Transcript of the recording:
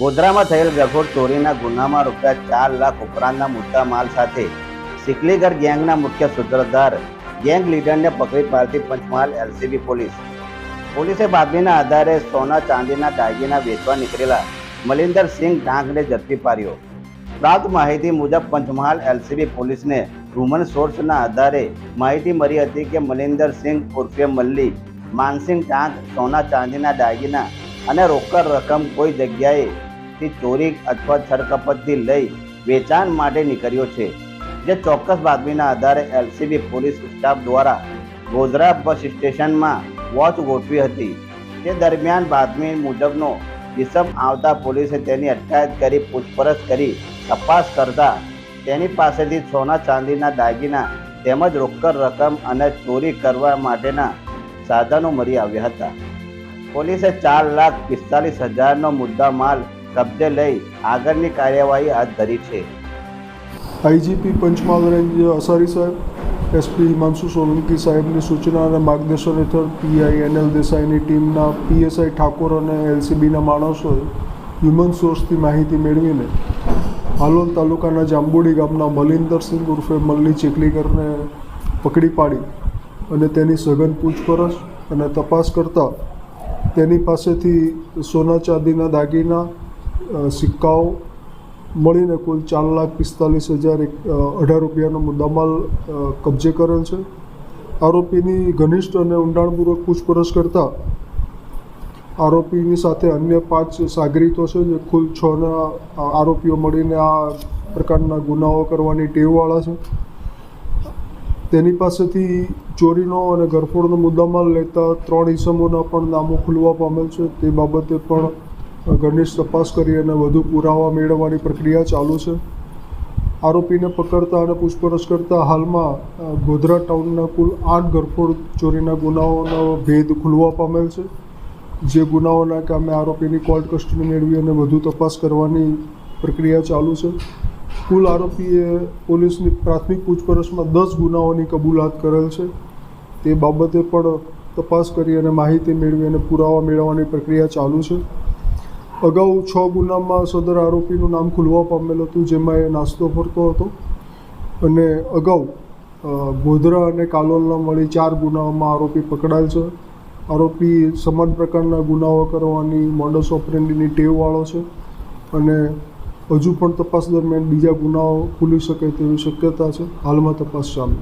ગોધરામાં થયેલ રઘોડ ચોરીના ગુનામાં રૂપિયા ચાર લાખ ઉપરાંતના મુદ્દા માલ સાથે સિકલીગર ગેંગના મુખ્ય સૂત્રધાર, ગેંગ લીડરને પકડી પાડતી પંચમહાલ એલસીબી પોલીસ. પોલીસે બાતમીના આધારે સોના ચાંદીના દાગીના વેચવા નીકળેલા મલિંદર સિંહ ડાંગને ઝડપી પાડ્યો. પ્રાપ્ત માહિતી મુજબ પંચમહાલ એલસીબી પોલીસને હ્યુમન સોર્સના આધારે માહિતી મળી હતી કે મલિંદર સિંહ ઉર્ફે મલ્લી, માનસિંહ ટાંક સોના ચાંદીના દાગીના અને રોકડ રકમ કોઈ જગ્યાએથી ચોરી અથવા છરકપટથી લઈ વેચાણ માટે નીકળ્યો છે, જે ચોક્કસ બાતમીના આધારે એલસીબી પોલીસ સ્ટાફ દ્વારા ગોધરા બસ સ્ટેશનમાં વોચ ગોઠવી હતી. તે દરમિયાન બાતમી મુજબનો ઇસમ આવતા પોલીસે તેની અટકાયત કરી પૂછપરછ કરી તપાસ કરતા તેની પાસેથી સોના ચાંદીના દાગીના તેમજ રોકડ રકમ અને ચોરી કરવા માટેના સાધનો મળી આવ્યા હતા. પોલીસે ચાર લાખ પિસ્તાલીસ હજારનો મુદ્દા માલ કબજે લઈ આગળની કાર્યવાહી હાથ ધરી છે. આઈજીપી પંચમહાલ અસારી સાહેબ, એસપી હિમાંશુ સોલંકી સાહેબની સૂચના અને માર્ગદર્શન હેઠળ પીઆઈ એનએલ દેસાઈની ટીમના પીએસઆઈ ઠાકોર અને એલસીબીના માણસોએ હ્યુમન સોર્સથી માહિતી મેળવીને હાલોલ તાલુકાના જાંબુડી ગામના મલિંદરસિંહ ઉર્ફે મલ્લી ચીખલીકરને પકડી પાડી અને તેની સઘન પૂછપરછ અને તપાસ કરતાં તેની પાસેથી સોના ચાંદીના દાગીના સિક્કાઓ મળીને કુલ ચાર લાખ પિસ્તાલીસ હજાર એક અઢાર રૂપિયાનો મુદ્દામાલ કબજે કરેલ છે. આરોપીની ઘનિષ્ઠ અને ઊંડાણપૂર્વક પૂછપરછ કરતાં આરોપીની સાથે અન્ય પાંચ સાગરીતો છે જે કુલ છના આરોપીઓ મળીને આ પ્રકારના ગુનાઓ કરવાની ટેવવાળા છે. તેની પાસેથી ચોરીનો અને ગરફોડનો મુદ્દામાલ લેતા ત્રણ ઇસમોના પણ નામો ખુલવા પામેલ છે. તે બાબતે પણ ઘનિષ્ઠ તપાસ કરી અને વધુ પુરાવા મેળવવાની પ્રક્રિયા ચાલુ છે. આરોપીને પકડતા અને પૂછપરછ કરતા હાલમાં ગોધરા ટાઉનના કુલ આઠ ગરફોડ ચોરીના ગુનાઓનો ભેદ ખુલવા પામેલ છે. જે ગુનાઓના કામે આરોપીની કોર્ટ કસ્ટડી મેળવી અને વધુ તપાસ કરવાની પ્રક્રિયા ચાલુ છે. કુલ આરોપીએ પોલીસની પ્રાથમિક પૂછપરછમાં દસ ગુનાઓની કબૂલાત કરેલ છે. તે બાબતે પણ તપાસ કરી અને માહિતી મેળવી અને પુરાવા મેળવવાની પ્રક્રિયા ચાલુ છે. અગાઉ છ ગુનામાં સદર આરોપીનું નામ ખુલવા પામેલ હતું, જેમાં એ નાસ્તો ફરતો હતો. અને અગાઉ ગોધરા અને કાલોલના મળી ચાર ગુનાઓમાં આરોપી પકડાયેલ છે. આરોપી સમાન પ્રકારના ગુનાઓ કરવાની મોડસ ઓપરેન્ડીની ટેવવાળો છે અને હજુ પણ તપાસ દરમિયાન બીજા ગુનાઓ ખુલી શકે તેવી શક્યતા છે. હાલમાં તપાસ ચાલુ